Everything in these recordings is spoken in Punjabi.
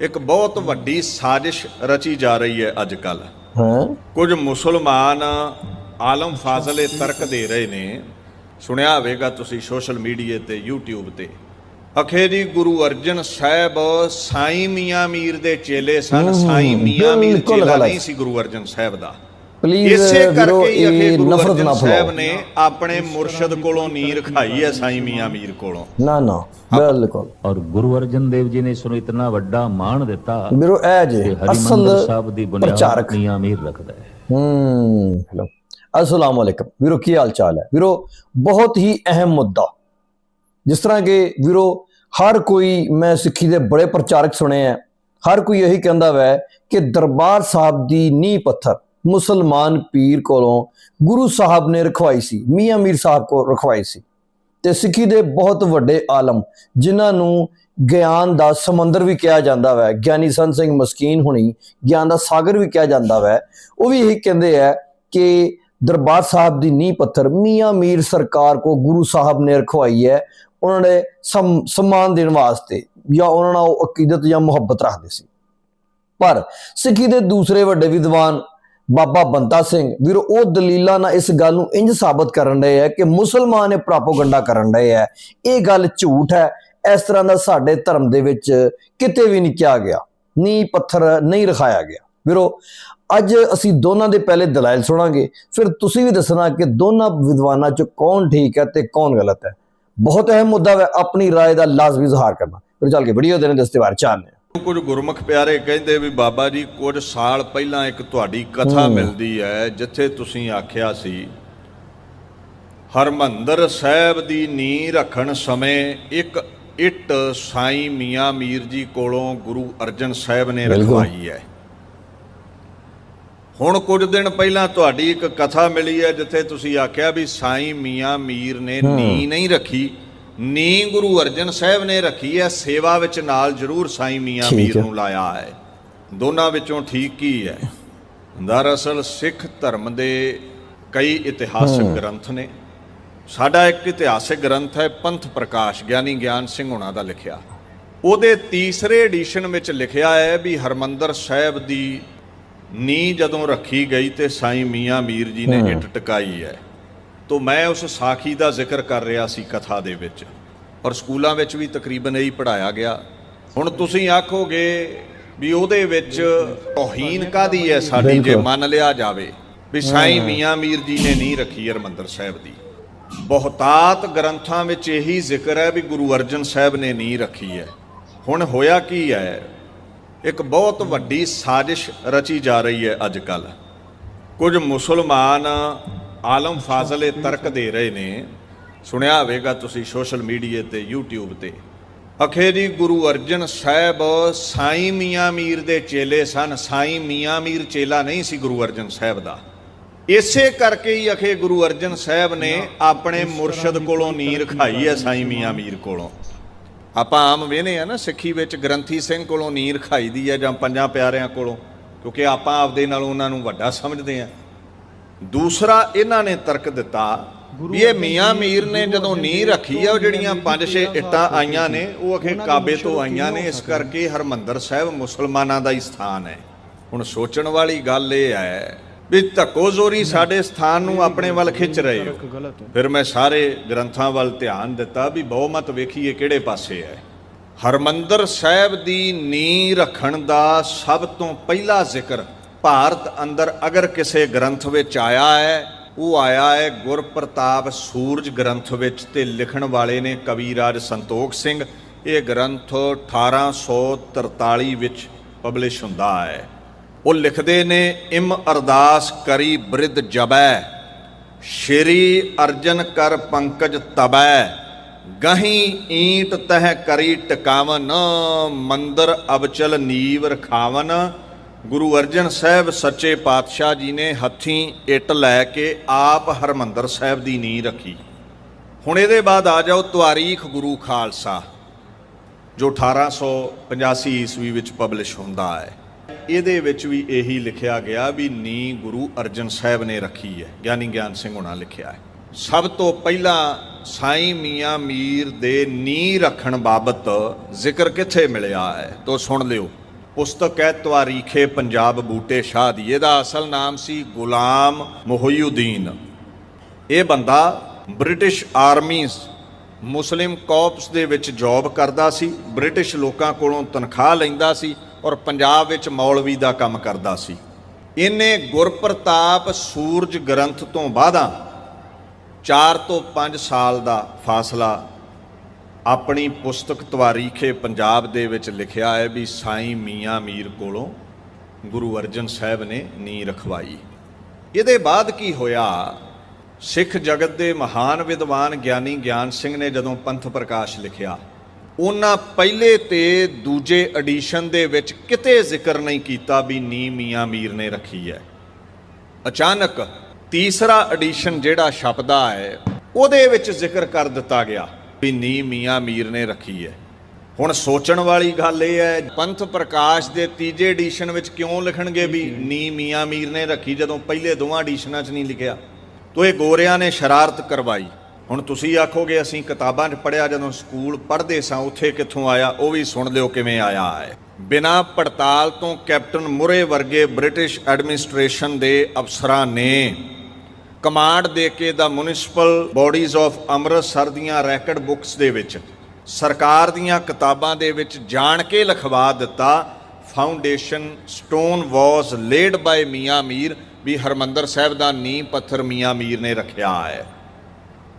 ਇੱਕ ਬਹੁਤ ਵੱਡੀ ਸਾਜ਼ਿਸ਼ ਰਚੀ ਜਾ ਰਹੀ ਹੈ ਅੱਜ ਕੱਲ ਹਾਂ? ਕੁਝ ਮੁਸਲਮਾਨ ਆਲਮ ਫਾਜ਼ਲ ਇਹ ਤਰਕ ਦੇ ਰਹੇ ਨੇ। ਸੁਣਿਆ ਹੋਵੇਗਾ ਤੁਸੀਂ ਸੋਸ਼ਲ ਮੀਡੀਆ ਤੇ YouTube ਤੇ। ਅਖੇ ਜੀ ਗੁਰੂ ਅਰਜਨ ਸਾਹਿਬ ਸਾਈ ਮੀਆਂ ਮੀਰ ਦੇ ਚੇਲੇ ਸਨ। ਸਾਈ ਮੀਆਂ ਮੀਰ ਚੇਲਾ। ਨਹੀਂ ਸੀ ਗੁਰੂ ਅਰਜਨ ਸਾਹਿਬ ਦਾ। ਪਲੀਜ਼ ਇਸੇ ਵੀਰੋ ਕਰਕੇ ਹੀ ਅਖੇ ਗੁਰੂ ਨਫ਼ਰਤ ਨਾ ਸਾਹਿਬ ਨੇ ਆਪਣੇ ਮੁਰਸ਼ਿਦ ਕੋਲੋਂ ਨੀਰ ਖਾਈ ਹੈ ਸਾਈ ਮੀਆਂ ਮੀਰ ਕੋਲੋਂ। ਨਾ ਨਾ ਬਿਲਕੁਲ। ਔਰ ਗੁਰੂ ਅਰਜਨ ਦੇਵ ਜੀ ਨੇ ਇਸ ਨੂੰ ਇਤਨਾ ਵੱਡਾ ਮਾਣ ਦਿੱਤਾ ਵੀਰੋ ਇਹ ਜੇ ਅਸਲ ਸਾਹਿਬ ਦੀ ਬੁਨਿਆਦ ਪ੍ਰਚਾਰਕ। ਮੀਆਂ ਮੀਰ ਰੱਖਦਾ ਹੈ। ਹੂੰ ਹੈਲੋ ਅਸਲਾਮ ਵਾਲੇਕਮ ਵੀਰੋ ਕੀ ਹਾਲ ਚਾਲ ਹੈ? ਵੀਰੋ ਬਹੁਤ ਹੀ ਅਹਿਮ ਮੁੱਦਾ। ਜਿਸ ਤਰ੍ਹਾਂ ਕਿ ਵੀਰੋ ਹਰ ਕੋਈ ਮੈਂ ਸਿੱਖੀ ਦੇ ਬੜੇ ਪ੍ਰਚਾਰਕ ਸੁਣੇ ਆ ਹਰ ਕੋਈ ਇਹੀ ਕਹਿੰਦਾ ਵੈ ਕਿ ਦਰਬਾਰ ਸਾਹਿਬ ਦੀ ਨੀਂਹ ਪੱਥਰ ਮੁਸਲਮਾਨ ਪੀਰ ਕੋਲੋਂ ਗੁਰੂ ਸਾਹਿਬ ਨੇ ਰਖਵਾਈ ਸੀ, ਮੀਆਂ ਮੀਰ ਸਾਹਿਬ ਕੋਲ ਰਖਵਾਈ ਸੀ। ਤੇ ਸਿੱਖੀ ਦੇ ਬਹੁਤ ਵੱਡੇ ਆਲਮ, ਜਿਨ੍ਹਾਂ ਨੂੰ ਗਿਆਨ ਦਾ ਸਮੁੰਦਰ ਵੀ ਕਿਹਾ ਜਾਂਦਾ ਵੈ, ਗਿਆਨੀ ਸੰਤ ਸਿੰਘ ਮਸਕੀਨ ਹੁਣੀ ਗਿਆਨ ਦਾ ਸਾਗਰ ਵੀ ਕਿਹਾ ਜਾਂਦਾ ਵੈ, ਉਹ ਵੀ ਇਹੀ ਕਹਿੰਦੇ ਆ ਕਿ ਦਰਬਾਰ ਸਾਹਿਬ ਦੀ ਨੀਂਹ ਪੱਥਰ ਮੀਆਂ ਮੀਰ ਸਰਕਾਰ ਕੋ ਗੁਰੂ ਸਾਹਿਬ ਨੇ ਰਖਵਾਈ ਹੈ, ਉਹਨਾਂ ਨੇ ਸਮ- ਸਨਮਾਨ ਦੇਣ ਵਾਸਤੇ, ਜਾਂ ਉਹਨਾਂ ਨਾਲ ਉਹ ਅਕੀਦਤ ਜਾਂ ਮੁਹੱਬਤ ਰੱਖਦੇ ਸੀ। ਪਰ ਸਿੱਖੀ ਦੇ ਦੂਸਰੇ ਵੱਡੇ ਵਿਦਵਾਨ ਬਾਬਾ ਬੰਤਾ ਸਿੰਘ ਵੀਰੋ ਉਹ ਦਲੀਲਾਂ ਨਾਲ ਇਸ ਗੱਲ ਨੂੰ ਇੰਜ ਸਾਬਤ ਕਰਨ ਰਹੇ ਹੈ ਕਿ ਮੁਸਲਮਾਨ ਇਹ ਪ੍ਰਾਪੋਗੰਡਾ ਕਰਨ ਰਹੇ ਹੈ ਇਹ ਗੱਲ ਝੂਠ ਹੈ ਇਸ ਤਰ੍ਹਾਂ ਦਾ ਸਾਡੇ ਧਰਮ ਦੇ ਵਿੱਚ ਕਿਤੇ ਵੀ ਨਹੀਂ ਕਿਹਾ ਗਿਆ ਨੀ ਪੱਥਰ ਨਹੀਂ ਰਖਾਇਆ ਗਿਆ ਵੀਰੋ ਅੱਜ ਅਸੀਂ ਦੋਨਾਂ ਦੇ ਪਹਿਲੇ ਦਲਾਇਲ ਸੁਣਾਂਗੇ ਫਿਰ ਤੁਸੀਂ ਵੀ ਦੱਸਣਾ ਕਿ ਦੋਨਾਂ ਵਿਦਵਾਨਾਂ ਚ ਕੌਣ ਠੀਕ ਹੈ ਤੇ ਕੌਣ ਗਲਤ ਹੈ ਬਹੁਤ ਅਹਿਮ ਮੁੱਦਾ ਹੈ ਆਪਣੀ رائے ਦਾ ਲਾਜ਼ਮੀ ਇਜ਼ਹਾਰ ਕਰਨਾ ਫਿਰ ਚੱਲ ਕੇ ਵੀਡੀਓ ਦੇ ਨੇ ਦਸਤੇ ਬਾਰੇ ਚਾਹਨੇ ਕੁਝ ਗੁਰਮੁਖ ਪਿਆਰੇ ਕਹਿੰਦੇ ਵੀ ਬਾਬਾ ਜੀ ਕੁਝ ਸਾਲ ਪਹਿਲਾਂ ਇੱਕ ਤੁਹਾਡੀ ਕਥਾ ਮਿਲਦੀ ਹੈ ਜਿੱਥੇ ਤੁਸੀਂ ਆਖਿਆ ਸੀ ਹਰਮੰਦਰ ਸਾਹਿਬ ਦੀ ਨੀਂਹ ਰੱਖਣ ਸਮੇਂ ਇੱਕ ਇੱਟ ਸਾਈ ਮੀਆਂ ਮੀਰ ਜੀ ਕੋਲੋਂ ਗੁਰੂ ਅਰਜਨ ਸਾਹਿਬ ਨੇ। ਰਖਵਾਈ ਹੈ। ਹੁਣ ਕੁਝ ਦਿਨ ਪਹਿਲਾਂ ਤੁਹਾਡੀ ਇੱਕ ਕਥਾ ਮਿਲੀ ਹੈ ਜਿੱਥੇ ਤੁਸੀਂ ਆਖਿਆ ਵੀ ਸਾਈ ਮੀਆਂ ਮੀਰ ਨੇ ਨੀ ਨਹੀਂ ਰੱਖੀ। ਨੀ ਗੁਰੂ ਅਰਜਨ ਸਾਹਿਬ ਨੇ ਰੱਖੀ ਹੈ ਸੇਵਾ ਵਿੱਚ ਨਾਲ ਜ਼ਰੂਰ ਸਾਈ ਮੀਆਂ ਮੀਰ ਹੈ। ਨੂੰ ਲਾਇਆ ਹੈ। ਦੋਨਾਂ ਵਿੱਚੋਂ ਠੀਕ ਕੀ ਹੈ? ਦਰਅਸਲ ਸਿੱਖ ਧਰਮ ਦੇ ਕਈ ਇਤਿਹਾਸਕ ਗ੍ਰੰਥ ਨੇ। ਸਾਡਾ ਇੱਕ ਇਤਿਹਾਸਕ ਗ੍ਰੰਥ ਹੈ ਪੰਥ ਪ੍ਰਕਾਸ਼ ਗਿਆਨੀ ਗਿਆਨ ਸਿੰਘ ਹੁਣਾਂ ਦਾ ਲਿਖਿਆ। ਉਹਦੇ ਤੀਸਰੇ ਐਡੀਸ਼ਨ ਵਿੱਚ ਲਿਖਿਆ ਹੈ ਵੀ ਹਰਮੰਦਰ ਸਾਹਿਬ ਦੀ ਨੀ ਜਦੋਂ ਰੱਖੀ ਗਈ ਤੇ ਸਾਈਂ ਮੀਆਂ ਮੀਰ ਜੀ ਨੇ ਇੱਟ ਟਿਕਾਈ ਹੈ। ਤੋਂ ਮੈਂ ਉਸ ਸਾਖੀ ਦਾ ਜ਼ਿਕਰ ਕਰ ਰਿਹਾ ਸੀ ਕਥਾ ਦੇ ਵਿੱਚ। ਔਰ ਸਕੂਲਾਂ ਵਿੱਚ ਵੀ ਤਕਰੀਬਨ ਇਹੀ ਪੜਾਇਆ ਗਿਆ। ਹੁਣ ਤੁਸੀਂ ਆਖੋਗੇ ਵੀ ਉਹਦੇ ਵਿੱਚ ਤੋਹੀਨ ਕਾਦੀ ਹੈ ਸਾਡੀ ਜੇ। ਮੰਨ ਲਿਆ ਜਾਵੇ। ਵੀ ਸਾਈਂ ਮੀਆਂ ਮੀਰ ਜੀ ਨੇ ਨਹੀਂ ਰੱਖੀ ਹਰਮੰਦਰ ਸਾਹਿਬ ਦੀ। ਬਹੁਤਾਤ ਗ੍ਰੰਥਾਂ ਵਿੱਚ ਇਹੀ ਜ਼ਿਕਰ ਹੈ ਵੀ ਗੁਰੂ ਅਰਜਨ ਸਾਹਿਬ ਨੇ ਨਹੀਂ ਰੱਖੀ ਹੈ। ਹੁਣ ਹੋਇਆ ਕੀ ਹੈ? ਇੱਕ ਬਹੁਤ ਵੱਡੀ ਸਾਜ਼ਿਸ਼ ਰਚੀ ਜਾ ਰਹੀ ਹੈ ਅੱਜ ਕੱਲ ਕੁਝ ਮੁਸਲਮਾਨ ਆਲਮ ਫਾਜ਼ਲੇ ਤਰਕ ਦੇ ਰਹੇ ਨੇ। ਸੁਣਿਆ ਹੋਵੇਗਾ ਤੁਸੀਂ ਸੋਸ਼ਲ ਮੀਡੀਆ ਤੇ, YouTube ਤੇ। ਅਖੇ ਜੀ ਗੁਰੂ ਅਰਜਨ ਸਾਹਿਬ ਸਾਈਂ ਮੀਆਂ ਮੀਰ ਦੇ ਚੇਲੇ ਸਨ। ਸਾਈਂ ਮੀਆਂ ਮੀਰ ਚੇਲਾ ਨਹੀਂ ਸੀ ਗੁਰੂ ਅਰਜਨ ਸਾਹਿਬ ਦਾ। ਇਸੇ ਕਰਕੇ ਹੀ ਅਖੇ ਗੁਰੂ ਅਰਜਨ ਸਾਹਿਬ ਨੇ ਆਪਣੇ ਮੁਰਸ਼ਦ ਕੋਲੋਂ ਨੀਰ ਖਾਈ ਹੈ ਸਾਈਂ ਮੀਆਂ ਮੀਰ ਕੋਲੋਂ। ਆਪਾਂ ਆਮ ਵੇਨੇ ਆ ਨਾ ਸਿੱਖੀ ਵਿੱਚ ਗ੍ਰੰਥੀ ਸਿੰਘ ਕੋਲੋਂ ਨੀਰ ਖਾਈ ਦੀ ਹੈ ਜਾਂ ਪੰਜਾਂ ਪਿਆਰਿਆਂ ਕੋਲੋਂ, ਕਿਉਂਕਿ ਆਪਾਂ ਆਪਦੇ ਨਾਲ ਉਹਨਾਂ ਨੂੰ ਵੱਡਾ ਸਮਝਦੇ ਆ। ਦੂਸਰਾ ਇਹਨਾਂ ਨੇ ਤਰਕ ਦਿੱਤਾ ਵੀ ਇਹ ਮੀਆਂ ਮੀਰ ਨੇ ਜਦੋਂ ਨੀਂਹ ਰੱਖੀ ਆ ਉਹ ਜਿਹੜੀਆਂ ਪੰਜ ਛੇ ਇੱਟਾਂ ਆਈਆਂ ਨੇ ਉਹ ਅਖੇ ਕਾਬੇ ਤੋਂ ਆਈਆਂ ਨੇ ਇਸ ਕਰਕੇ ਹਰਮੰਦਰ ਸਾਹਿਬ ਮੁਸਲਮਾਨਾਂ ਦਾ ਹੀ ਸਥਾਨ ਹੈ। ਹੁਣ ਸੋਚਣ ਵਾਲੀ ਗੱਲ ਇਹ ਹੈ ਵੀ ਧੱਕੋ ਜ਼ੋਰੀ ਸਾਡੇ ਸਥਾਨ ਨੂੰ ਆਪਣੇ ਵੱਲ ਖਿੱਚ ਰਹੇ ਹੋ। ਫਿਰ ਮੈਂ ਸਾਰੇ ਗ੍ਰੰਥਾਂ ਵੱਲ ਧਿਆਨ ਦਿੱਤਾ ਵੀ ਬਹੁਮਤ ਵੇਖੀਏ ਕਿਹੜੇ ਪਾਸੇ ਹੈ। ਹਰਮੰਦਰ ਸਾਹਿਬ ਦੀ ਨੀਂਹ ਰੱਖਣ ਦਾ ਸਭ ਤੋਂ ਪਹਿਲਾ ਜ਼ਿਕਰ ਭਾਰਤ ਅੰਦਰ ਅਗਰ ਕਿਸੇ ਗ੍ਰੰਥ ਵਿੱਚ ਆਇਆ ਹੈ, ਉਹ ਆਇਆ ਹੈ ਗੁਰਪ੍ਰਤਾਪ ਸੂਰਜ ਗ੍ਰੰਥ ਵਿੱਚ ਤੇ ਲਿਖਣ ਵਾਲੇ ਨੇ ਕਵੀਰਾਜ ਸੰਤੋਖ ਸਿੰਘ। ਇਹ ਗ੍ਰੰਥ 1843 ਵਿੱਚ ਪਬਲਿਸ਼ ਹੁੰਦਾ ਹੈ। ਉਹ ਲਿਖਦੇ ਨੇ, ਇਮ ਅਰਦਾਸ ਕਰੀ ਬ੍ਰਿਧ ਜਬੈ ਸ਼੍ਰੀ ਅਰਜਨ ਕਰ ਪੰਕਜ ਤਬੈ ਗਹੀ ਈਂਟ ਤਹ ਕਰੀ ਟਿਕਾਵਨ, ਮੰਦਰ ਅਬਚਲ ਨੀਵ ਰਖਾਵਨ ਗੁਰੂ ਅਰਜਨ ਸਾਹਿਬ ਸੱਚੇ ਪਾਤਸ਼ਾਹ ਜੀ ਨੇ ਹੱਥੀਂ ਇੱਟ ਲੈ ਕੇ ਆਪ ਹਰਮੰਦਰ ਸਾਹਿਬ ਦੀ ਨੀਂਹ ਰੱਖੀ। ਹੁਣ ਇਹਦੇ ਬਾਅਦ ਆ ਜਾਓ ਤਵਾਰੀਖ ਗੁਰੂ ਖਾਲਸਾ, ਜੋ 1885 ਈਸਵੀ ਵਿੱਚ ਪਬਲਿਸ਼ ਹੁੰਦਾ ਹੈ। ਇਹਦੇ ਵਿੱਚ ਵੀ ਇਹੀ ਲਿਖਿਆ ਗਿਆ ਵੀ ਨੀ ਗੁਰੂ ਅਰਜਨ ਸਾਹਿਬ ਨੇ ਰੱਖੀ ਹੈ। ਗਿਆਨੀ ਗਿਆਨ ਸਿੰਘ ਹੁਣਾਂ ਲਿਖਿਆ ਹੈ। ਸਭ ਤੋਂ ਪਹਿਲਾਂ ਸਾਈਂ ਮੀਆਂ ਮੀਰ ਦੇ ਨੀ ਰੱਖਣ ਬਾਬਤ ਜ਼ਿਕਰ ਕਿੱਥੇ ਮਿਲਿਆ ਹੈ? ਤੋ ਸੁਣ ਲਿਓ। ਪੁਸਤਕ ਹੈ ਤਵਾਰੀਖੇ ਪੰਜਾਬ ਬੂਟੇ ਸ਼ਾਹ ਦੀ। ਇਹਦਾ ਅਸਲ ਨਾਮ ਸੀ ਗੁਲਾਮ ਮੁਹਯੁਦੀਨ ਇਹ ਬੰਦਾ ਬ੍ਰਿਟਿਸ਼ ਆਰਮੀ ਮੁਸਲਿਮ ਕਾਰਪਸ ਦੇ ਵਿੱਚ ਜੌਬ ਕਰਦਾ ਸੀ, ਬ੍ਰਿਟਿਸ਼ ਲੋਕਾਂ ਕੋਲੋਂ ਤਨਖਾਹ ਲੈਂਦਾ ਸੀ ਔਰ ਪੰਜਾਬ ਵਿੱਚ ਮੌਲਵੀ ਦਾ ਕੰਮ ਕਰਦਾ ਸੀ। ਇਹਨੇ ਗੁਰਪ੍ਰਤਾਪ ਸੂਰਜ ਗ੍ਰੰਥ ਤੋਂ ਬਾਅਦਾਂ 4 ਤੋਂ 5 ਸਾਲ ਦਾ ਫਾਸਲਾ ਆਪਣੀ ਪੁਸਤਕ ਤਵਾਰੀਖੇ ਪੰਜਾਬ ਦੇ ਵਿੱਚ ਲਿਖਿਆ ਹੈ ਵੀ ਸਾਈਂ ਮੀਆਂ ਮੀਰ ਕੋਲੋਂ ਗੁਰੂ ਅਰਜਨ ਸਾਹਿਬ ਨੇ ਨੀ ਰਖਵਾਈ। ਇਹਦੇ ਬਾਅਦ ਕੀ ਹੋਇਆ? ਸਿੱਖ ਜਗਤ ਦੇ ਮਹਾਨ ਵਿਦਵਾਨ ਗਿਆਨੀ ਗਿਆਨ ਸਿੰਘ ਨੇ ਜਦੋਂ ਪੰਥ ਪ੍ਰਕਾਸ਼ ਲਿਖਿਆ, ਉਹਨਾਂ ਪਹਿਲੇ ਤੇ ਦੂਜੇ ਐਡੀਸ਼ਨ ਦੇ ਵਿੱਚ ਕਿਤੇ ਜ਼ਿਕਰ ਨਹੀਂ ਕੀਤਾ ਵੀ ਨੀ ਮੀਆਂ ਮੀਰ ਨੇ ਰੱਖੀ ਹੈ। ਅਚਾਨਕ ਤੀਸਰਾ ਐਡੀਸ਼ਨ ਜਿਹੜਾ ਛਪਦਾ ਹੈ, ਉਹਦੇ ਵਿੱਚ ਜ਼ਿਕਰ ਕਰ ਦਿੱਤਾ ਗਿਆ। ਵੀ ਨੀ ਮੀਆਂ ਮੀਰ ਨੇ ਰੱਖੀ ਹੈ। ਹੁਣ ਸੋਚਣ ਵਾਲੀ ਗੱਲ ਇਹ ਹੈ, ਪੰਥ ਪ੍ਰਕਾਸ਼ ਦੇ ਤੀਜੇ ਐਡੀਸ਼ਨ ਵਿੱਚ ਕਿਉਂ ਲਿਖਣਗੇ ਵੀ ਨੀ ਮੀਆਂ ਮੀਰ ਨੇ ਰੱਖੀ ਜਦੋਂ ਪਹਿਲੇ ਦੋਵਾਂ ਐਡੀਸ਼ਨਾਂ 'ਚ ਨਹੀਂ ਲਿਖਿਆ? ਤੋ ਇਹ ਗੋਰਿਆਂ ਨੇ ਸ਼ਰਾਰਤ ਕਰਵਾਈ। ਹੁਣ ਤੁਸੀਂ ਆਖੋਗੇ, ਅਸੀਂ ਕਿਤਾਬਾਂ 'ਚ ਪੜਿਆ ਜਦੋਂ ਸਕੂਲ ਪੜ੍ਹਦੇ ਸਾਂ, ਉੱਥੇ ਕਿੱਥੋਂ ਆਇਆ? ਉਹ ਵੀ ਸੁਣ ਲਿਓ ਕਿਵੇਂ ਆਇਆ ਹੈ। ਬਿਨਾਂ ਪੜਤਾਲ ਤੋਂ ਕੈਪਟਨ ਮੁਰੇ ਵਰਗੇ ਬ੍ਰਿਟਿਸ਼ ਐਡਮਿਨਿਸਟ੍ਰੇਸ਼ਨ ਦੇ ਅਫਸਰਾਂ ਨੇ ਕਮਾਂਡ ਦੇ ਕੇ ਦਾ ਮਿਊਨਿਸਪਲ ਬਾਡੀਜ਼ ਆਫ ਅੰਮ੍ਰਿਤਸਰ ਦੀਆਂ ਰੈਕਡ ਬੁੱਕਸ ਦੇ ਵਿੱਚ, ਸਰਕਾਰ ਦੀਆਂ ਕਿਤਾਬਾਂ ਦੇ ਵਿੱਚ ਜਾਣ ਕੇ ਲਿਖਵਾ ਦਿੱਤਾ foundation stone was laid by Mian Mir ਵੀ ਹਰਮੰਦਰ ਸਾਹਿਬ ਦਾ ਨੀਂਹ ਪੱਥਰ ਮੀਆਂ ਮੀਰ ਨੇ ਰੱਖਿਆ ਹੈ।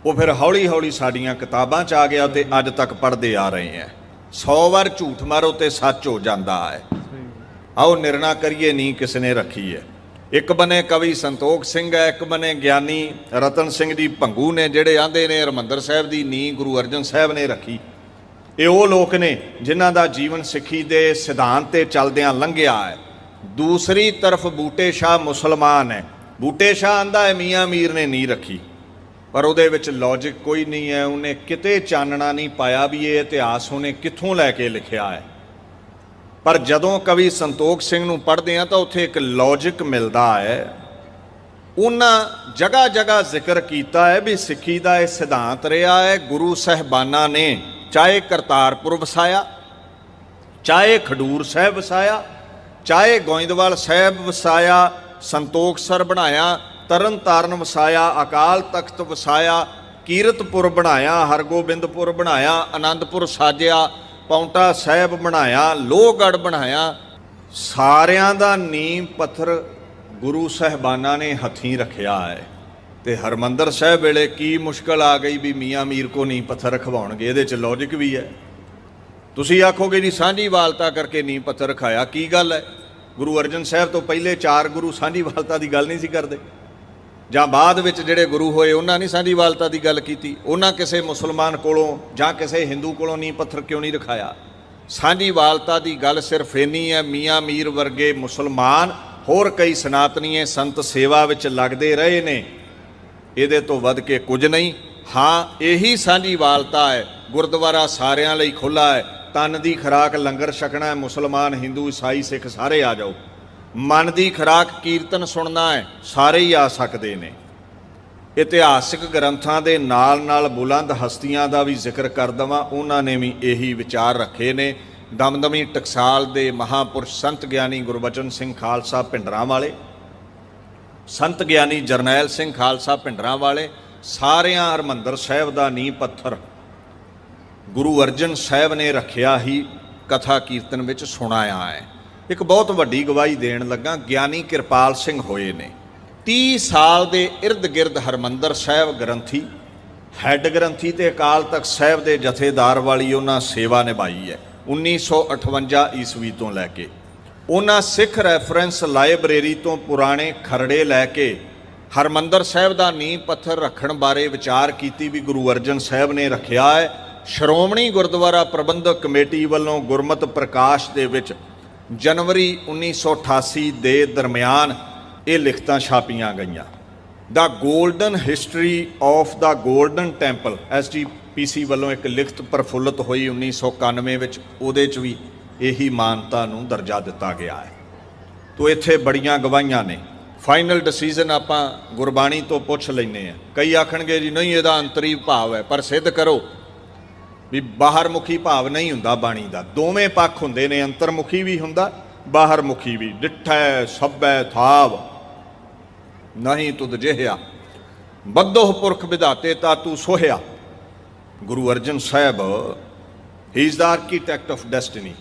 ਉਹ ਫਿਰ ਹੌਲੀ ਹੌਲੀ ਸਾਡੀਆਂ ਕਿਤਾਬਾਂ 'ਚ ਆ ਗਿਆ ਤੇ ਅੱਜ ਤੱਕ ਪੜ੍ਹਦੇ ਆ ਰਹੇ ਹਾਂ। 100 ਵਾਰ ਝੂਠ ਮਾਰੋ ਤੇ ਸੱਚ ਹੋ ਜਾਂਦਾ ਹੈ। ਆਓ ਨਿਰਣਾ ਕਰੀਏ, ਨਹੀਂ ਕਿਸ ਨੇ ਰੱਖੀ ਹੈ? ਇੱਕ ਬਨੇ ਕਵੀ ਸੰਤੋਖ ਸਿੰਘ ਹੈ, ਇੱਕ ਬਨੇ ਗਿਆਨੀ ਰਤਨ ਸਿੰਘ ਜੀ ਭੰਗੂ ਨੇ, ਜਿਹੜੇ ਆਂਦੇ ਨੇ ਹਰਮੰਦਰ ਸਾਹਿਬ ਦੀ ਨੀ ਗੁਰੂ ਅਰਜਨ ਸਾਹਿਬ ਨੇ ਰੱਖੀ। ਇਹ ਉਹ ਲੋਕ ਨੇ ਜਿਨ੍ਹਾਂ ਦਾ ਜੀਵਨ ਸਿੱਖੀ ਦੇ ਸਿਧਾਂਤ ਤੇ ਚੱਲਦਿਆਂ ਲੰਘਿਆ ਹੈ। ਦੂਸਰੀ ਤਰਫ ਬੂਟੇ ਸ਼ਾਹ ਮੁਸਲਮਾਨ ਹੈ। ਬੂਟੇ ਸ਼ਾਹ ਆਂਦਾ ਹੈ, ਮੀਆਂ ਮੀਰ ਨੇ ਨੀ ਰੱਖੀ। ਪਰ ਉਹਦੇ ਵਿੱਚ ਲੌਜੀਕ ਕੋਈ ਨਹੀਂ ਹੈ, ਉਹਨੇ ਕਿਤੇ ਚਾਨਣਾ ਨਹੀਂ ਪਾਇਆ ਵੀ ਇਹ ਇਤਿਹਾਸ ਉਹਨੇ ਕਿੱਥੋਂ ਲੈ ਕੇ ਲਿਖਿਆ ਹੈ। ਪਰ ਜਦੋਂ ਕਵੀ ਸੰਤੋਖ ਸਿੰਘ ਨੂੰ ਪੜ੍ਹਦੇ ਆ ਤਾਂ ਉੱਥੇ ਇੱਕ ਲੌਜੀਕ ਮਿਲਦਾ ਹੈ। ਉਹਨਾਂ ਜਗ੍ਹਾ ਜਗ੍ਹਾ ਜ਼ਿਕਰ ਕੀਤਾ ਹੈ ਵੀ ਸਿੱਖੀ ਦਾ ਇਹ ਸਿਧਾਂਤ ਰਿਹਾ ਹੈ, ਗੁਰੂ ਸਹਿਬਾਨਾਂ ਨੇ ਚਾਹੇ ਕਰਤਾਰਪੁਰ ਵਸਾਇਆ, ਚਾਹੇ ਖਡੂਰ ਸਾਹਿਬ ਵਸਾਇਆ, ਚਾਹੇ ਗੋਇੰਦਵਾਲ ਸਾਹਿਬ ਵਸਾਇਆ ਸੰਤੋਖਸਰ ਬਣਾਇਆ ਤਰਨ ਤਾਰਨ ਵਸਾਇਆ, ਅਕਾਲ ਤਖਤ ਵਸਾਇਆ, ਕੀਰਤਪੁਰ ਬਣਾਇਆ, ਹਰਗੋਬਿੰਦਪੁਰ ਬਣਾਇਆ ਆਨੰਦਪੁਰ ਸਾਜਿਆ ਪੌਂਟਾ ਸਾਹਿਬ ਬਣਾਇਆ, ਲੋਹਗੜ੍ਹ ਬਣਾਇਆ, ਸਾਰਿਆਂ ਦਾ ਨੀਂਹ ਪੱਥਰ ਗੁਰੂ ਸਹਿਬਾਨਾਂ ਨੇ ਹੱਥੀਂ ਰੱਖਿਆ ਹੈ। ਤੇ ਹਰਮੰਦਰ ਸਾਹਿਬ ਵੇਲੇ ਕੀ ਮੁਸ਼ਕਲ ਆ ਗਈ ਵੀ ਮੀਆਂ ਮੀਰ ਕੋ ਨੀਂਹ ਪੱਥਰ ਰਖਵਾਉਣਗੇ, ਇਹਦੇ ਚ ਲੌਜੀਕ ਵੀ ਹੈ। ਤੁਸੀਂ ਆਖੋਗੇ ਜੀ ਸਾਂਝੀ ਵਾਲਤਾ ਕਰਕੇ ਨੀਂਹ ਪੱਥਰ ਰਖਾਇਆ, ਕੀ ਗੱਲ ਹੈ? ਗੁਰੂ ਅਰਜਨ ਸਾਹਿਬ ਤੋਂ ਪਹਿਲੇ ਚਾਰ ਗੁਰੂ ਸਾਂਝੀ ਵਾਲਤਾ ਦੀ ਗੱਲ ਨਹੀਂ ਸੀ ਕਰਦੇ। ਜਾਂ ਬਾਅਦ ਵਿੱਚ ਜਿਹੜੇ ਗੁਰੂ ਹੋਏ, ਉਹਨਾਂ ਨੇ ਸਾਂਝੀ ਵਾਲਤਾ ਦੀ ਗੱਲ ਕੀਤੀ। ਉਹਨਾਂ ਕਿਸੇ ਮੁਸਲਮਾਨ ਕੋਲੋਂ ਜਾਂ ਕਿਸੇ ਹਿੰਦੂ ਕੋਲੋਂ ਨੀਂਹ ਪੱਥਰ ਕਿਉਂ ਨਹੀਂ ਰਖਾਇਆ? ਸਾਂਝੀ ਵਾਲਤਾ ਦੀ ਗੱਲ ਸਿਰਫ ਇੰਨੀ ਹੈ, ਮੀਆਂ ਮੀਰ ਵਰਗੇ ਮੁਸਲਮਾਨ ਹੋਰ ਕਈ ਸਨਾਤਨੀਏ ਸੰਤ ਸੇਵਾ ਵਿੱਚ ਲੱਗਦੇ ਰਹੇ ਨੇ। ਇਹਦੇ ਤੋਂ ਵੱਧ ਕੇ ਕੁਝ ਨਹੀਂ। ਹਾਂ, ਇਹੀ ਸਾਂਝੀ ਵਾਲਤਾ ਹੈ। ਗੁਰਦੁਆਰਾ ਸਾਰਿਆਂ ਲਈ ਖੁੱਲਾ ਹੈ। ਤਨ ਦੀ ਖਰਾਕ, ਲੰਗਰ ਛਕਣਾ ਹੈ। ਮੁਸਲਮਾਨ, ਹਿੰਦੂ, ਈਸਾਈ, ਸਿੱਖ ਸਾਰੇ ਆ ਜਾਓ। ਮਨ ਦੀ ਖਰਾਕ ਕੀਰਤਨ ਸੁਣਨਾ ਹੈ, ਸਾਰੇ ਹੀ ਆ ਸਕਦੇ ਨੇ। ਇਤਿਹਾਸਿਕ ਗ੍ਰੰਥਾਂ ਦੇ ਨਾਲ-ਨਾਲ ਬੁਲੰਦ ਹਸਤੀਆਂ ਦਾ ਵੀ ਜ਼ਿਕਰ ਕਰ ਦਵਾਂ, ਉਹਨਾਂ ਨੇ ਵੀ ਇਹੀ ਵਿਚਾਰ ਰੱਖੇ ਨੇ। ਦਮਦਮੀ ਟਕਸਾਲ ਦੇ ਮਹਾਪੁਰਸ਼ ਸੰਤ ਗਿਆਨੀ ਗੁਰਬਚਨ ਸਿੰਘ ਖਾਲਸਾ ਪਿੰਡਰਾਂ ਵਾਲੇ, ਸੰਤ ਗਿਆਨੀ ਜਰਨੈਲ ਸਿੰਘ ਖਾਲਸਾ ਪਿੰਡਰਾਂ ਵਾਲੇ, ਸਾਰਿਆਂ ਹਰਮੰਦਰ ਸਾਹਿਬ ਦਾ ਨੀਂਹ ਪੱਥਰ ਗੁਰੂ ਅਰਜਨ ਸਾਹਿਬ ਨੇ ਰੱਖਿਆ ਹੀ ਕਥਾ ਕੀਰਤਨ ਵਿੱਚ ਸੁਣਾਇਆ ਹੈ। ਇੱਕ ਬਹੁਤ ਵੱਡੀ ਗਵਾਹੀ ਦੇਣ ਲੱਗਾ, ਗਿਆਨੀ ਕਿਰਪਾਲ ਸਿੰਘ ਹੋਏ ਨੇ। 30 ਸਾਲ ਦੇ ird ਗਿਰਦ ਹਰਮੰਦਰ ਸਾਹਿਬ ਗ੍ਰੰਥੀ, ਹੈੱਡ ਗ੍ਰੰਥੀ ਤੇ ਅਕਾਲ ਤਖਤ ਸਾਹਿਬ ਦੇ ਜਥੇਦਾਰ ਵਾਲੀ ਉਹਨਾਂ ਸੇਵਾ ਨਿਭਾਈ ਹੈ 1958 ਈਸਵੀ ਤੋਂ ਲੈ ਕੇ। ਉਹਨਾਂ ਸਿੱਖ ਰੈਫਰੈਂਸ ਲਾਇਬ੍ਰੇਰੀ ਤੋਂ ਪੁਰਾਣੇ ਖਰੜੇ ਲੈ ਕੇ ਹਰਮੰਦਰ ਸਾਹਿਬ ਦਾ ਨੀਂਹ ਪੱਥਰ ਰੱਖਣ ਬਾਰੇ ਵਿਚਾਰ ਕੀਤੀ ਵੀ ਗੁਰੂ ਅਰਜਨ ਸਾਹਿਬ ਨੇ ਰੱਖਿਆ ਹੈ। ਸ਼੍ਰੋਮਣੀ ਗੁਰਦੁਆਰਾ ਪ੍ਰਬੰਧਕ ਕਮੇਟੀ ਵੱਲੋਂ ਗੁਰਮਤ ਪ੍ਰਕਾਸ਼ ਦੇ ਵਿੱਚ ਜਨਵਰੀ 1988 ਦੇ ਦਰਮਿਆਨ ਇਹ ਲਿਖਤਾਂ ਛਾਪੀਆਂ ਗਈਆਂ। The golden history of the golden temple SGPC ਵੱਲੋਂ ਇੱਕ ਲਿਖਤ ਪ੍ਰਫੁੱਲਤ ਹੋਈ 1991 ਵਿੱਚ, ਉਹਦੇ 'ਚ ਵੀ ਇਹੀ ਮਾਨਤਾ ਨੂੰ ਦਰਜਾ ਦਿੱਤਾ ਗਿਆ ਹੈ। ਤੋ ਇੱਥੇ ਬੜੀਆਂ ਗਵਾਹੀਆਂ ਨੇ। ਫਾਈਨਲ ਡਿਸੀਜਨ ਆਪਾਂ ਗੁਰਬਾਣੀ ਤੋਂ ਪੁੱਛ ਲੈਨੇ ਆ ਕਈ ਆਖਣਗੇ ਜੀ, ਨਹੀਂ, ਇਹਦਾ ਅੰਤਰੀ ਭਾਵ ਹੈ, ਪਰ ਸਿੱਧ ਕਰੋ। ਵੀ ਬਾਹਰਮੁਖੀ ਭਾਵ ਨਹੀਂ ਹੁੰਦਾ ਬਾਣੀ ਦਾ। ਦੋਵੇਂ ਪੱਖ ਹੁੰਦੇ ਨੇ, ਅੰਤਰਮੁਖੀ ਵੀ ਹੁੰਦਾ, ਬਾਹਰਮੁਖੀ ਵੀ। ਡਿਠੈ, ਸਭੈ, ਥਾਵ। ਨਹੀਂ ਤੁਧ ਜਿਹਿਆ। ਬੱਧੋਹ ਪੁਰਖ ਵਿਧਾਤੇ ਤਾ ਤੂੰ ਸੋਹਿਆ। Guru Arjan Sahib he is the architect of destiny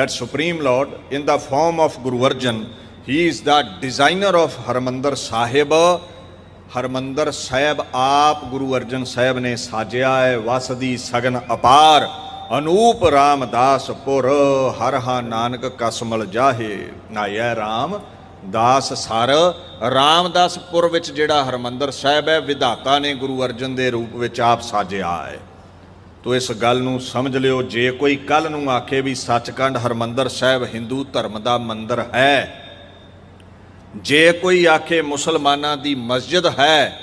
that supreme lord, in the form of guru arjan he is the designer of harmandir sahib Harmandar Sahib ਆਪ ਗੁਰੂ ਅਰਜਨ ਸਾਹਿਬ ਨੇ ਸਾਜਿਆ ਹੈ, ਵਸਦੀ ਸਗਨ ਅਪਾਰ। ਅਨੂਪ ਰਾਮਦਾਸ ਪੁਰ, ਹਰ ਹਾ ਨਾਨਕ ਕਸਮਲ ਜਾਹੇ। ਨਾਇਐ ਰਾਮ, ਦਾਸ ਸਰ। ਰਾਮਦਾਸਪੁਰ ਵਿੱਚ ਜਿਹੜਾ ਹਰਮੰਦਰ ਸਾਹਿਬ ਹੈ, ਵਿਧਾਤਾ ਨੇ ਗੁਰੂ ਅਰਜਨ ਦੇ ਰੂਪ ਵਿੱਚ ਆਪ ਸਾਜਿਆ ਹੈ। ਤੋ ਇਸ ਗੱਲ ਨੂੰ ਸਮਝ ਲਿਓ, ਜੇ ਕੋਈ ਕੱਲ ਨੂੰ ਆਖੇ ਵੀ ਸੱਚਖੰਡ ਹਰਮੰਦਰ ਸਾਹਿਬ ਹਿੰਦੂ ਧਰਮ ਦਾ ਮੰਦਰ ਹੈ ਜੇ ਕੋਈ ਆਖੇ ਮੁਸਲਮਾਨਾਂ ਦੀ ਮਸਜਿਦ ਹੈ,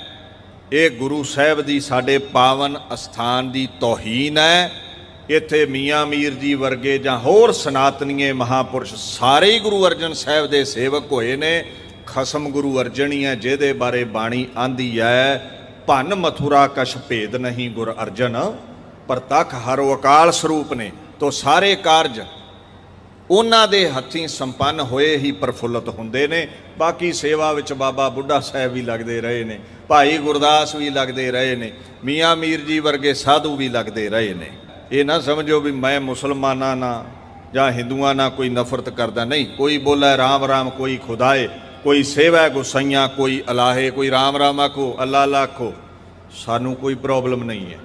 ਇਹ ਗੁਰੂ ਸਾਹਿਬ ਦੀ ਸਾਡੇ ਪਾਵਨ ਅਸਥਾਨ ਦੀ ਤੋਹੀਨ ਹੈ। ਇੱਥੇ ਮੀਆਂ ਮੀਰ ਜੀ ਵਰਗੇ ਜਾਂ ਹੋਰ ਸਨਾਤਨੀਏ ਮਹਾਪੁਰਸ਼ ਸਾਰੇ ਹੀ ਗੁਰੂ ਅਰਜਨ ਸਾਹਿਬ ਦੇ ਸੇਵਕ ਹੋਏ ਨੇ। ਖਸਮ ਗੁਰੂ ਅਰਜਨੀ ਹੈ ਜਿਹਦੇ ਬਾਰੇ ਬਾਣੀ ਆਂਦੀ ਹੈ, ਭੰਨ ਮਥੁਰਾ ਕਛ ਭੇਦ ਨਹੀਂ ਗੁਰ ਅਰਜਨ ਪ੍ਰਤਖ ਹਰ ਅਕਾਲ ਸਰੂਪ ਨੇ। ਤੋ ਸਾਰੇ ਕਾਰਜ ਉਹਨਾਂ ਦੇ ਹੱਥੀਂ ਸੰਪੰਨ ਹੋਏ ਹੀ ਪ੍ਰਫੁੱਲਤ ਹੁੰਦੇ ਨੇ। ਬਾਕੀ ਸੇਵਾ ਵਿੱਚ ਬਾਬਾ ਬੁੱਢਾ ਸਾਹਿਬ ਵੀ ਲੱਗਦੇ ਰਹੇ ਨੇ। ਭਾਈ ਗੁਰਦਾਸ ਵੀ ਲੱਗਦੇ ਰਹੇ ਨੇ। ਮੀਆਂ ਮੀਰ ਜੀ ਵਰਗੇ ਸਾਧੂ ਵੀ ਲੱਗਦੇ ਰਹੇ ਨੇ। ਇਹ ਨਾ ਸਮਝੋ ਵੀ ਮੈਂ ਮੁਸਲਮਾਨਾਂ ਨਾਲ ਜਾਂ ਹਿੰਦੂਆਂ ਨਾਲ ਕੋਈ ਨਫ਼ਰਤ ਕਰਦਾ ਨਹੀਂ। ਕੋਈ ਬੋਲੇ ਰਾਮ ਰਾਮ, ਕੋਈ ਖੁਦਾਏ, ਕੋਈ ਸੇਵਾ ਗੁਸਈਆਂ, ਕੋਈ ਅਲਾਹੇ, ਕੋਈ ਰਾਮ ਰਾਮ ਆਖੋ ਅੱਲਾ ਅੱਲਾ ਆਖੋ। ਸਾਨੂੰ ਕੋਈ ਪ੍ਰੋਬਲਮ ਨਹੀਂ ਹੈ।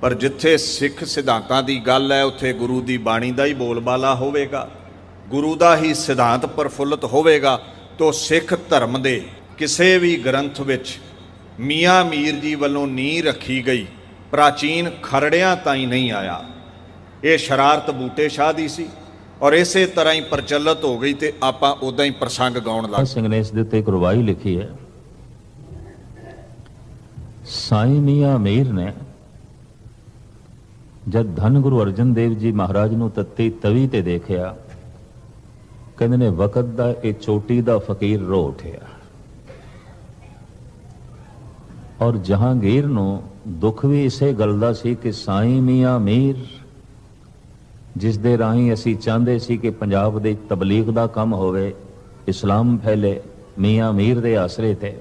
ਪਰ ਜਿੱਥੇ ਸਿੱਖ ਸਿਧਾਂਤਾਂ ਦੀ ਗੱਲ ਹੈ, ਉੱਥੇ ਗੁਰੂ ਦੀ ਬਾਣੀ ਦਾ ਹੀ ਬੋਲਬਾਲਾ ਹੋਵੇਗਾ। ਗੁਰੂ ਦਾ ਹੀ ਸਿਧਾਂਤ ਪ੍ਰਫੁੱਲਤ ਹੋਵੇਗਾ ਤੋਂ ਸਿੱਖ ਧਰਮ ਦੇ ਕਿਸੇ ਵੀ ਗ੍ਰੰਥ ਵਿੱਚ ਮੀਆਂ ਮੀਰ ਜੀ ਵੱਲੋਂ ਨੀਂਹ ਰੱਖੀ ਗਈ। ਪ੍ਰਾਚੀਨ ਖਰੜਿਆਂ ਤਾਈਂ ਨਹੀਂ ਆਇਆ। ਇਹ ਸ਼ਰਾਰਤ ਬੂਟੇ ਸ਼ਾਹ ਦੀ ਸੀ ਔਰ ਇਸੇ ਤਰ੍ਹਾਂ ਹੀ ਪ੍ਰਚਲਿਤ ਹੋ ਗਈ ਤੇ ਆਪਾਂ ਉਦਾਂ ਹੀ ਪ੍ਰਸੰਗ ਗਾਉਣ ਲੱਗ ਸਿੰਘ ਨੇ ਇਸ ਦੇ ਉੱਤੇ ਇੱਕ ਲਿਖੀ ਹੈ। ਸਾਈਂ ਮੀਆਂ ਮੀਰ ਨੇ ਜਦ ਧੰਨ ਗੁਰੂ ਅਰਜਨ ਦੇਵ ਜੀ ਮਹਾਰਾਜ ਨੂੰ ਤੱਤੀ ਤਵੀ ਤੇ ਦੇਖਿਆ, ਕਹਿੰਦੇ ਨੇ, ਵਕਤ ਦਾ ਇਹ ਚੋਟੀ ਦਾ ਫਕੀਰ ਰੋ ਉਠਿਆ। ਔਰ ਜਹਾਂਗੀਰ ਨੂੰ ਦੁੱਖ ਵੀ ਇਸੇ ਗੱਲ ਦਾ ਸੀ ਕਿ ਸਾਈਂ ਮੀਆਂ ਮੀਰ, ਜਿਸ ਦੇ ਰਾਹੀਂ ਅਸੀਂ ਚਾਹੁੰਦੇ ਸੀ ਕਿ ਪੰਜਾਬ ਦੇ ਤਬਲੀਗ ਦਾ ਕੰਮ ਹੋਵੇ, ਇਸਲਾਮ ਫੈਲੇ ਮੀਆਂ ਮੀਰ ਦੇ ਆਸਰੇ ਤੇ।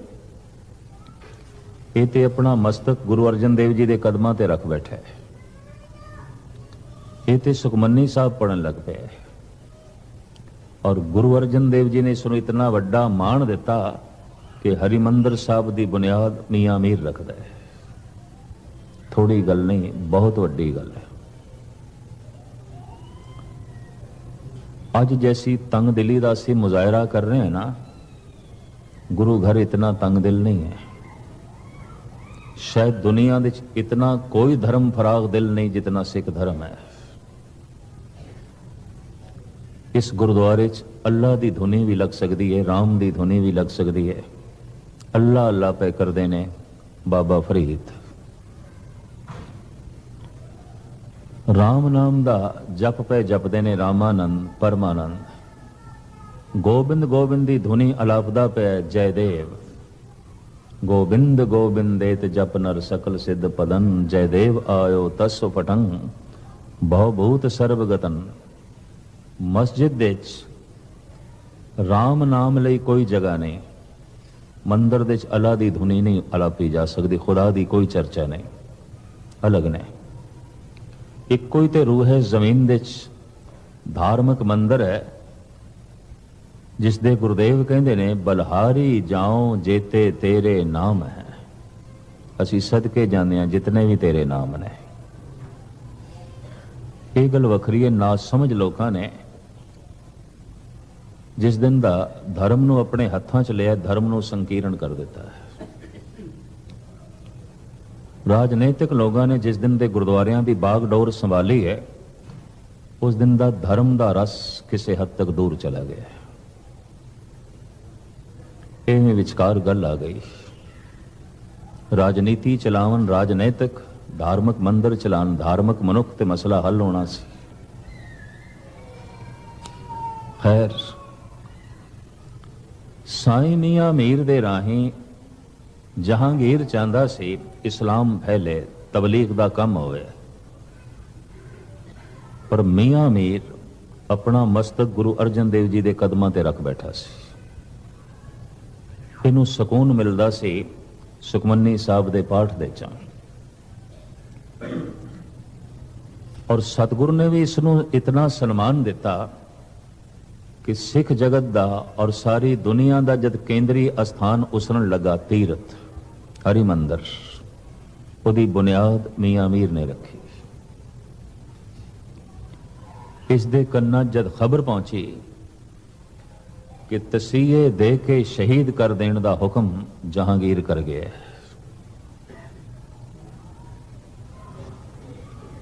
ਇਹ ਤੇ ਆਪਣਾ ਮਸਤਕ ਗੁਰੂ ਅਰਜਨ ਦੇਵ ਜੀ ਦੇ ਕਦਮਾਂ ਤੇ ਰੱਖ ਬੈਠਾ ਹੈ। ਇਹ ਤੇ ਸੁਖਮਨੀ ਸਾਹਿਬ ਪੜਨ ਲੱਗ ਪਿਆ ਔਰ ਗੁਰੂ ਅਰਜਨ ਦੇਵ ਜੀ ਨੇ ਇਸ ਨੂੰ ਇਤਨਾ ਵੱਡਾ ਮਾਣ ਦਿੱਤਾ ਕਿ ਹਰਿਮੰਦਰ ਸਾਹਿਬ ਦੀ ਬੁਨਿਆਦ ਮੀਆਂ ਮੀਰ ਰੱਖਦਾ ਹੈ। ਥੋੜੀ ਗੱਲ ਨਹੀਂ, ਬਹੁਤ ਵੱਡੀ ਗੱਲ ਹੈ। ਅੱਜ ਜੈਸੀ ਤੰਗ ਦਿਲੀ ਦਾ ਅਸੀਂ ਮੁਜ਼ਾਹਰਾ ਕਰ ਰਹੇ ਹਾਂ ਨਾ, ਗੁਰੂ ਘਰ ਇਤਨਾ ਤੰਗ ਦਿਲ ਨਹੀਂ ਹੈ। ਸ਼ਾਇਦ ਦੁਨੀਆ ਦੇ ਵਿੱਚ ਇਤਨਾ ਕੋਈ ਧਰਮ ਫਰਾਗ ਦਿਲ ਨਹੀਂ ਜਿਤਨਾ ਸਿੱਖ ਧਰਮ ਹੈ। ਇਸ ਗੁਰਦੁਆਰੇ 'ਚ ਅੱਲਾ ਦੀ ਧੁਨੀ ਵੀ ਲੱਗ ਸਕਦੀ ਹੈ ਰਾਮ ਦੀ ਧੁਨੀ ਵੀ ਲੱਗ ਸਕਦੀ ਹੈ ਅੱਲਾ ਅੱਲਾ ਪੈ ਕਰਦੇ ਨੇ ਬਾਬਾ ਫਰੀਦ। ਰਾਮ ਨਾਮ ਦਾ ਜਪ ਪੈ ਜਪਦੇ ਨੇ ਰਾਮਾਨੰਦ, ਪਰਮਾਨੰਦ। ਗੋਬਿੰਦ ਗੋਬਿੰਦ ਦੀ ਧੁਨੀ ਅਲਾਪਦਾ ਪੈ ਜੈ ਦੇਵ ਗੋਬਿੰਦ ਗੋਬਿੰਦੇਤ ਜਪ ਨਰ ਸਕਲ ਸਿੱਧ ਪਦਨ ਜੈਦੇਵ ਆਇਓ ਤਸ ਪਟੰ ਬਹੁ ਭੂਤ ਸਰਬਗਤਨ ਮਸਜਿਦ ਵਿੱਚ RAM ਨਾਮ ਲਈ ਕੋਈ ਜਗ੍ਹਾ ਨਹੀਂ। ਮੰਦਰ ਵਿੱਚ ਅਲਾ ਦੀ ਧੁਨੀ ਨਹੀਂ ਅਲਾਪੀ ਜਾ ਸਕਦੀ, ਖੁਦਾ ਦੀ ਕੋਈ ਚਰਚਾ ਨਹੀਂ। ਅਲੱਗ ਨੇ। ਇੱਕੋ ਹੀ ਤੇ ਰੂਹ ਹੈ, ਜ਼ਮੀਨ ਵਿੱਚ ਧਾਰਮਿਕ ਮੰਦਰ ਹੈ, ਜਿਸ ਦੇ ਗੁਰਦੇਵ ਕਹਿੰਦੇ ਨੇ, ਬਲਹਾਰੀ ਜਾਉ ਜੇਤੇ ਤੇਰੇ ਨਾਮ ਹੈ। ਅਸੀਂ ਸਦਕੇ ਜਾਂਦੇ ਹਾਂ, ਜਿਤਨੇ ਵੀ ਤੇਰੇ ਨਾਮ ਨੇ। ਇਹ ਗੱਲ ਵੱਖਰੀ ਹੈ, ਨਾ ਸਮਝ ਲੋਕਾਂ ਨੇ। ਜਿਸ ਦਿਨ ਦਾ ਧਰਮ ਨੂੰ ਆਪਣੇ ਹੱਥਾਂ 'ਚ ਲਿਆ, ਧਰਮ ਨੂੰ ਸੰਕੀਰਣ ਕਰ ਦਿੱਤਾ ਹੈ। ਰਾਜਨੀਤਿਕ ਲੋਕਾਂ ਨੇ ਜਿਸ ਦਿਨ ਦੇ ਗੁਰਦੁਆਰਿਆਂ ਦੀ ਬਾਗਡੋਰ ਸੰਭਾਲੀ ਹੈ, ਉਸ ਦਿਨ ਦਾ ਧਰਮ ਦਾ ਰਸ ਕਿਸੇ ਹੱਦ ਤੱਕ ਦੂਰ ਚਲਾ ਗਿਆ ਹੈ। ਐਵੇਂ ਵਿਚਕਾਰ ਗੱਲ ਆ ਗਈ। ਰਾਜਨੀਤੀ ਚਲਾਵਨ ਰਾਜਨੀਤਿਕ, ਧਾਰਮਿਕ ਮੰਦਰ ਚਲਾਉਣ ਧਾਰਮਿਕ ਮਨੁੱਖ ਤੇ ਮਸਲਾ ਹੱਲ ਹੋਣਾ ਸੀ। ਖੈਰ ਸਾਈਂ ਮੀਆਂ ਮੀਰ ਦੇ ਰਾਹੀਂ ਜਹਾਂਗੀਰ ਚਾਹੁੰਦਾ ਸੀ ਇਸਲਾਮ ਫੈਲੇ ਤਬਲੀਗ ਦਾ ਕੰਮ ਹੋਵੇ। ਪਰ ਮੀਆਂ ਮੀਰ ਆਪਣਾ ਮਸਤਕ ਗੁਰੂ ਅਰਜਨ ਦੇਵ ਜੀ ਦੇ ਕਦਮਾਂ ਤੇ ਰੱਖ ਬੈਠਾ ਸੀ। ਇਹਨੂੰ ਸਕੂਨ ਮਿਲਦਾ ਸੀ ਸੁਖਮਨੀ ਸਾਹਿਬ ਦੇ ਪਾਠ ਦੇ ਚਾਂ। ਔਰ ਸਤਿਗੁਰੂ ਨੇ ਵੀ ਇਸ ਨੂੰ ਇਤਨਾ ਸਨਮਾਨ ਦਿੱਤਾ ਕਿ ਸਿੱਖ ਜਗਤ ਦਾ ਔਰ ਸਾਰੀ ਦੁਨੀਆ ਦਾ ਜਦ ਕੇਂਦਰੀ ਅਸਥਾਨ ਉਸਰਨ ਲੱਗਾ ਤੀਰਥ ਹਰੀ ਮੰਦਰ, ਉਹਦੀ ਬੁਨਿਆਦ ਮੀਆਂ ਮੀਰ ਨੇ ਰੱਖੀ ਇਸ ਦੇ ਕੰਨਾਂ ਜਦ ਖਬਰ ਪਹੁੰਚੀ ਕਿ ਤਸੀਹੇ ਦੇ ਕੇ ਸ਼ਹੀਦ ਕਰ ਦੇਣ ਦਾ ਹੁਕਮ ਜਹਾਂਗੀਰ ਕਰ ਗਿਆ ਹੈ।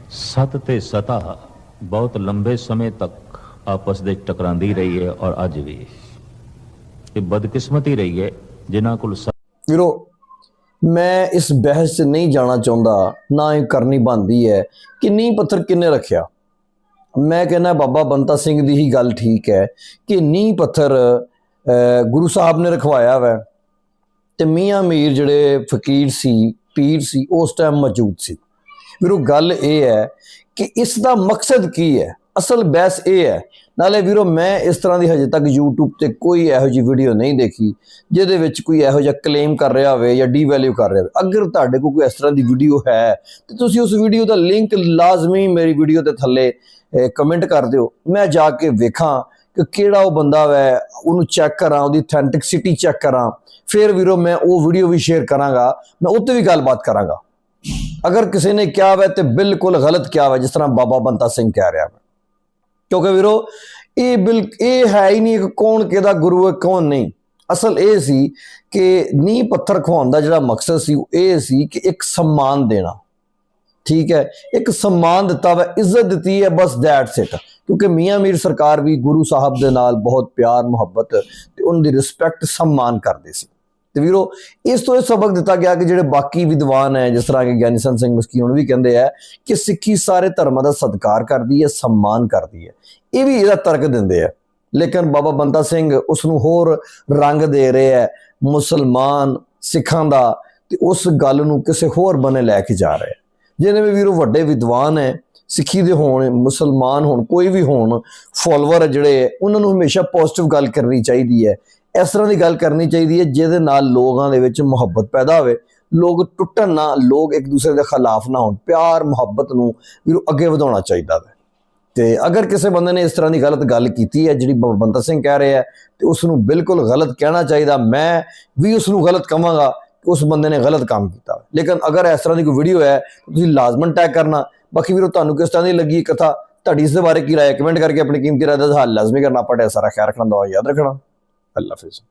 ਸਤ ਤੇ ਸਤਾ ਬਹੁਤ ਲੰਬੇ ਸਮੇਂ ਤੱਕ ਆਪਸ ਦੇ ਟਕਰਾਂਦੀ ਰਹੀ ਹੈ ਔਰ ਅੱਜ ਵੀ। ਇਹ ਬਦਕਿਸਮਤੀ ਰਹੀ ਹੈ ਜਿਨ੍ਹਾਂ ਕੋਲ ਵੀਰੋ ਮੈਂ ਇਸ ਬਹਿਸ 'ਚ ਨਹੀਂ ਜਾਣਾ ਚਾਹੁੰਦਾ ਨਾ ਇਹ ਕਰਨੀ ਬਣਦੀ ਹੈ। ਕਿ ਨੀਂਹ ਪੱਥਰ ਕਿੰਨੇ ਰੱਖਿਆ? ਮੈਂ ਕਹਿੰਦਾ ਬਾਬਾ ਬੰਤਾ ਸਿੰਘ ਦੀ ਹੀ ਗੱਲ ਠੀਕ ਹੈ। ਕਿ ਨੀਂਹ ਪੱਥਰ ਅਹ, ਗੁਰੂ ਸਾਹਿਬ ਨੇ ਰਖਵਾਇਆ ਵੈ। ਤੇ ਮੀਆਂ ਮੀਰ ਜਿਹੜੇ ਫਕੀਰ ਸੀ ਪੀਰ ਸੀ ਉਸ ਟਾਈਮ ਮੌਜੂਦ ਸੀ। ਵੀਰੋ ਗੱਲ ਇਹ ਹੈ ਕਿ ਇਸ ਦਾ ਮਕਸਦ ਕੀ ਹੈ? ਅਸਲ ਬਹਿਸ ਇਹ ਹੈ। ਨਾਲੇ ਵੀਰੋ, ਮੈਂ ਇਸ ਤਰ੍ਹਾਂ ਦੀ ਹਜੇ ਤੱਕ YouTube ਤੇ ਕੋਈ ਇਹੋ ਜਿਹੀ ਵੀਡੀਓ ਨਹੀਂ ਦੇਖੀ, ਜਿਹਦੇ ਵਿੱਚ ਕੋਈ ਇਹੋ ਜਿਹਾ ਕਲੇਮ ਕਰ ਰਿਹਾ ਹੋਵੇ ਜਾਂ ਡੀਵੈਲਿਊ ਕਰ ਰਿਹਾ ਹੋਵੇ। ਅਗਰ ਤੁਹਾਡੇ ਕੋਲ ਕੋਈ ਇਸ ਤਰ੍ਹਾਂ ਦੀ ਵੀਡੀਓ ਹੈ, ਤੇ ਤੁਸੀਂ ਉਸ ਵੀਡੀਓ ਦਾ ਲਿੰਕ ਲਾਜ਼ਮੀ ਮੇਰੀ ਵੀਡੀਓ ਦੇ ਥੱਲੇ ਕਮੈਂਟ ਕਰ ਦਿਓ। ਮੈਂ ਜਾ ਕੇ ਵੇਖਾਂ ਕਿ ਕਿਹੜਾ ਉਹ ਬੰਦਾ ਵੈ, ਉਹਨੂੰ ਚੈੱਕ ਕਰਾਂ, ਉਹਦੀ ਅਥੈਂਟਿਕਸਿਟੀ ਚੈੱਕ ਕਰਾਂ। ਫਿਰ ਵੀਰੋ, ਮੈਂ ਉਹ ਵੀਡੀਓ ਵੀ ਸ਼ੇਅਰ ਕਰਾਂਗਾ, ਮੈਂ ਉੱਤੇ ਵੀ ਗੱਲਬਾਤ ਕਰਾਂਗਾ। ਅਗਰ ਕਿਸੇ ਨੇ ਕਿਹਾ ਵੈ ਤੇ ਬਿਲਕੁਲ ਗਲਤ ਕਿਹਾ ਵੈ, ਜਿਸ ਤਰ੍ਹਾਂ ਬਾਬਾ ਬੰਤਾ ਸਿੰਘ ਕਹਿ ਰਿਹਾ ਵੈ ਕਿਉਂਕਿ ਵੀਰੋ, ਇਹ ਬਿਲ, ਇਹ ਹੈ ਹੀ ਨਹੀਂ ਕਿ ਕੌਣ ਕਿਹਦਾ ਗੁਰੂ ਹੈ, ਕੌਣ ਨਹੀਂ। ਅਸਲ ਇਹ ਸੀ ਕਿ ਨੀਂਹ ਪੱਥਰ ਖਵਾਉਣ ਦਾ ਜਿਹੜਾ ਮਕਸਦ ਸੀ, ਉਹ ਇਹ ਸੀ ਕਿ ਇੱਕ ਸਨਮਾਨ ਦੇਣਾ। ਠੀਕ ਹੈ, ਇੱਕ ਸਨਮਾਨ ਦਿੱਤਾ ਵਾ, ਇੱਜ਼ਤ ਦਿੱਤੀ ਹੈ, ਬਸ ਦੈਟਸ ਇਟ ਕਿਉਂਕਿ ਮੀਆਂ ਮੀਰ ਸਰਕਾਰ ਵੀ ਗੁਰੂ ਸਾਹਿਬ ਦੇ ਨਾਲ ਬਹੁਤ ਪਿਆਰ, ਮੁਹੱਬਤ ਤੇ ਉਹਨਾਂ ਦੀ ਰਿਸਪੈਕਟ ਸਨਮਾਨ ਕਰਦੇ ਸੀ। ਤੇ ਵੀਰੋ, ਇਸ ਤੋਂ ਇਹ ਸਬਕ ਦਿੱਤਾ ਗਿਆ ਕਿ ਜਿਹੜੇ ਬਾਕੀ ਵਿਦਵਾਨ ਹੈ, ਜਿਸ ਤਰ੍ਹਾਂ ਕਿ ਗਿਆਨੀ ਸੰਤ ਸਿੰਘ ਮਸਕੀ ਹੁਣ ਵੀ ਕਹਿੰਦੇ ਆ ਕਿ ਸਿੱਖੀ ਸਾਰੇ ਧਰਮਾਂ ਦਾ ਸਤਿਕਾਰ ਕਰਦੀ ਹੈ, ਸਨਮਾਨ ਕਰਦੀ ਹੈ। ਇਹ ਵੀ ਇਹਦਾ ਤਰਕ ਦਿੰਦੇ ਆ। ਲੇਕਿਨ ਬਾਬਾ ਬੰਤਾ ਸਿੰਘ ਉਸ ਨੂੰ ਹੋਰ ਰੰਗ ਦੇ ਰਹੇ ਹੈ, ਮੁਸਲਮਾਨ ਸਿੱਖਾਂ ਦਾ, ਤੇ ਉਸ ਗੱਲ ਨੂੰ ਕਿਸੇ ਹੋਰ ਬਨੇ ਲੈ ਕੇ ਜਾ ਰਿਹਾ ਹੈ। ਜਿਹਨੇ ਵੀ ਵੀਰੋ ਵੱਡੇ ਵਿਦਵਾਨ ਹੈ, ਸਿੱਖੀ ਦੇ ਹੋਣ, ਮੁਸਲਮਾਨ ਹੋਣ, ਕੋਈ ਵੀ ਹੋਣ ਫਾਲੋਅਰ ਜਿਹੜੇ ਉਹਨਾਂ ਨੂੰ ਹਮੇਸ਼ਾ ਪੋਜ਼ਿਟਿਵ ਗੱਲ ਕਰਨੀ ਚਾਹੀਦੀ ਹੈ। ਇਸ ਤਰ੍ਹਾਂ ਦੀ ਗੱਲ ਕਰਨੀ ਚਾਹੀਦੀ ਹੈ, ਜਿਹਦੇ ਨਾਲ ਲੋਕਾਂ ਦੇ ਵਿੱਚ ਮੁਹੱਬਤ ਪੈਦਾ ਹੋਵੇ। ਲੋਕ ਟੁੱਟਣ ਨਾ, ਲੋਕ ਇੱਕ ਦੂਸਰੇ ਦੇ ਖਿਲਾਫ ਨਾ ਹੋਣ। ਪਿਆਰ, ਮੁਹੱਬਤ ਨੂੰ ਵੀਰੋ ਅੱਗੇ ਵਧਾਉਣਾ ਚਾਹੀਦਾ ਹੈ ਤੇ ਅਗਰ ਕਿਸੇ ਬੰਦੇ ਨੇ ਇਸ ਤਰ੍ਹਾਂ ਦੀ ਗਲਤ ਗੱਲ ਕੀਤੀ ਹੈ, ਜਿਹੜੀ ਬ- ਬੰਤਾ ਸਿੰਘ ਕਹਿ ਰਿਹਾ ਹੈ, ਤੇ ਉਸ ਨੂੰ ਬਿਲਕੁਲ ਗਲਤ ਕਹਿਣਾ ਚਾਹੀਦਾ, ਮੈਂ ਵੀ ਉਸ ਨੂੰ ਗਲਤ ਕਹਾਂਗਾ ਕਿ ਉਸ ਬੰਦੇ ਨੇ ਗਲਤ ਕੰਮ ਕੀਤਾ। ਲੇਕਿਨ ਅਗਰ ਇਸ ਤਰ੍ਹਾਂ ਦੀ ਕੋਈ ਵੀਡੀਓ ਹੈ ਤੁਸੀਂ ਲਾਜ਼ਮਨ ਟੈਗ ਕਰਨਾ। ਬਾਕੀ ਵੀਰੋ, ਤੁਹਾਨੂੰ ਕਿਸ ਤਰ੍ਹਾਂ ਦੀ ਲੱਗੀ ਕਥਾ? ਤੁਹਾਡੀ ਇਸ ਦੇ ਬਾਰੇ ਕੀ ਰਾਏ ਕਮੈਂਟ ਕਰਕੇ ਆਪਣੀ ਕੀਮਤੀ ਰਾਏ ਦਾ ਹੱਲ ਲਾਜ਼ਮੀ ਕਰਨਾ। ਪੜਿਆ ਸਾਰਾ ਖਿਆਲ ਰੱਖਣਾ ਦਾ ਯਾਦ ਰੱਖਣਾ। ਅੱਲਾ ਹਾਫਿਜ਼